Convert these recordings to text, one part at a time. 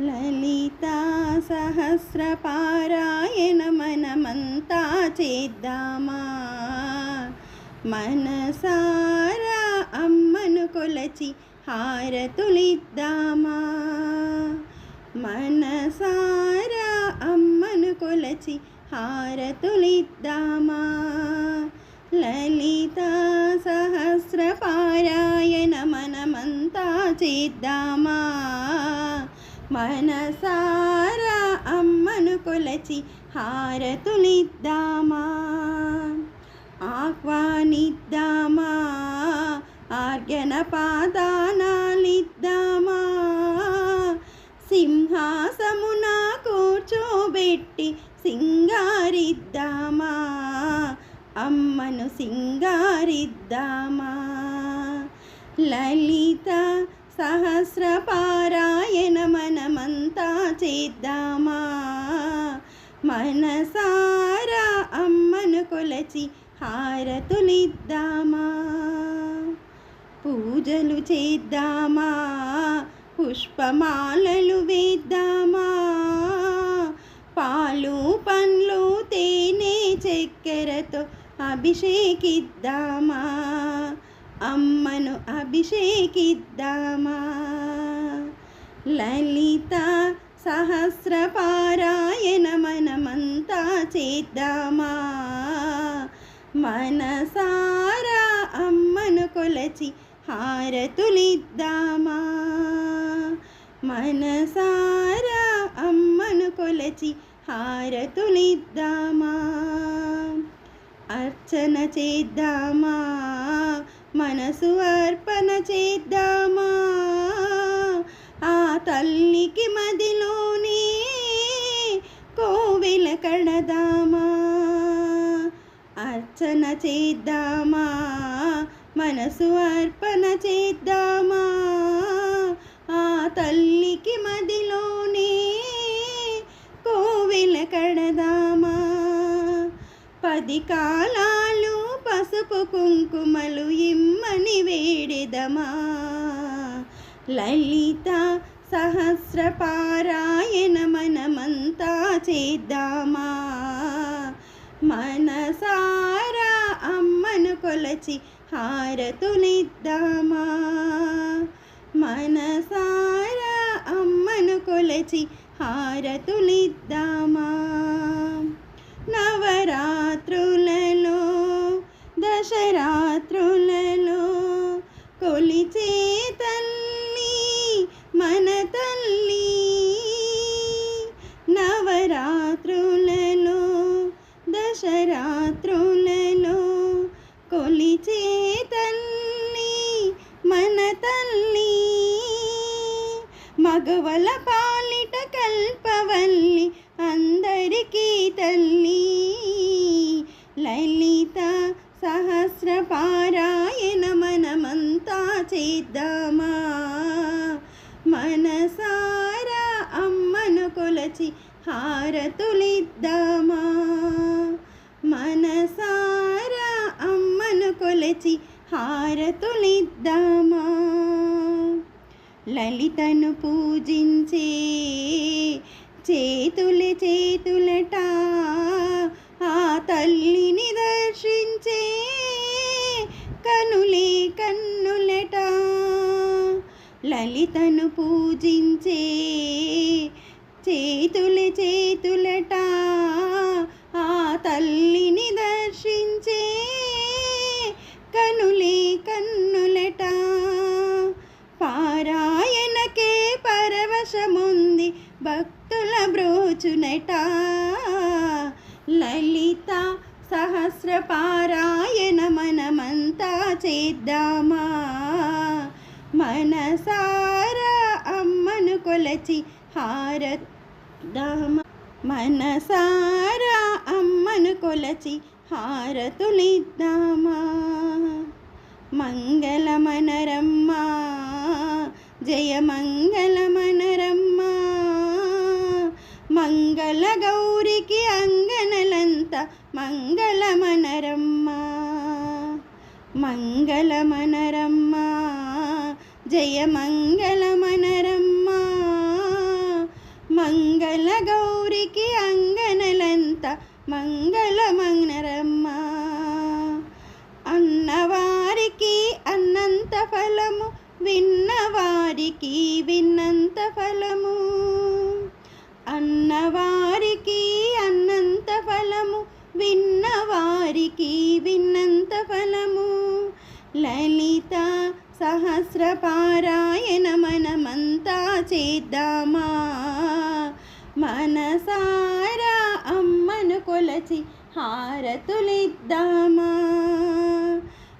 లలితా సహస్రపారాయణ మనమంతా చేద్దామా? మనసారా అమ్మను కొలచి హారతులిద్దామా? మనసారా అమ్మను కొలచి హారతులిద్దామా? లలితా సహస్రపారాయణ మనమంతా చేద్దామా? మనసారా అమ్మను కొలచి హారతులిద్దామా ఆహ్వానిద్దామా? ఆర్గన పాదానాలిద్దామా సింహాసమున కూర్చోబెట్టి సింగారిద్దామా? అమ్మను సింగారిద్దామా? లలిత సహస్రపారాయణ మనమంతా చేద్దామా? మనసారా అమ్మను కొలచి హారతులిద్దామా? పూజలు చేద్దామా? పుష్పమాలలు వేద్దామా? పాలు పండ్లు తేనె చక్కెరతో అభిషేకిద్దామా? అమ్మను అభిషేకిద్దామా? లలిత సహస్రపారాయణ మనమంతా చేద్దామా? మనసారా అమ్మను కొలచి హారతులిద్దామా? మనసారా అమ్మను కొలచి హారతులిద్దామా? అర్చన చేద్దామా? మనసు అర్పణ చేద్దామా? ఆ తల్లికి మదిలోనే కోవెల కడదామా? అర్చన చేద్దామా? మనసు అర్పణ చేద్దామా? ఆ తల్లికి మదిలోనే కోవెల కడదామా? పది కాలా పసుపు కుంకుమలు ఇమ్మని వేడెదమా? లలిత సహస్రపారాయణ మనమంతా చేద్దామా? మనసారా అమ్మను కొలచి హారతులిద్దామా? మనసారా అమ్మను కొలచి హారతులిద్దామా? నవరాత్రుల కొలిచే తల్లి మన తల్లి నవరాత్రులలో దశరాత్రులలో కొలిచే తల్లి మన తల్లి మగవల పాలిట కల్పవల్లి అందరికీ తల్లి. లలిత సహస్రపారాయణ మనమంత చేద్దామా? మనసారా అమ్మను కొలచి హారతులిద్దామా? మనసారా అమ్మను కొలచి హారతులిద్దామా? లలితను పూజించే చేతుల చేతులటా లలితను పూజించే చేతులు చేతులట ఆ తల్లిని దర్శించే కనులే కన్నులట. పారాయణకే పరవశముంది భక్తుల బ్రోచునట. లలిత సహస్ర పారాయణ మనమంతా చేద్దామా? మనసారా అమ్మను కొలచి హారదామ మనసారా అమ్మను కొలచి హారతులిద్దామా మంగళమనరమ్మా జయ మంగళమనరమ్మా. మంగళ గౌరికి అంగనలంత మంగళమనరమ్మా. జయమంగళమనరమ్మ. మంగళ గౌరికి అంగనలంత మంగళమనరమ్మ. అన్నవారికి అన్నంత ఫలము విన్నవారికి విన్నంత ఫలము. అన్నవారికి అన్నంత ఫలము విన్నవారికి విన్నంత ఫలము. లలిత సహస్ర పారాయణ మనమంతా చేద్దామా? మనసారా అమ్మను కొలచి హారతులిద్దామా?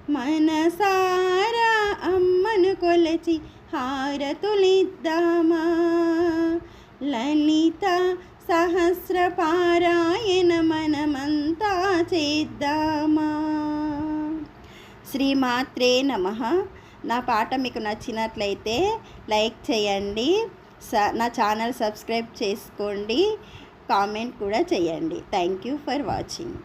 మనసారా అమ్మను కొలచి హారతులిద్దామా? లలిత సహస్ర పారాయణ మనమంతా చేద్దామా? శ్రీమాత్రే నమ. నా పాట మీకు నచ్చినట్లయితే లైక్ చేయండి స నా ఛానల్ సబ్స్క్రైబ్ చేసుకోండి కామెంట్ కూడా చేయండి. Thank you for watching.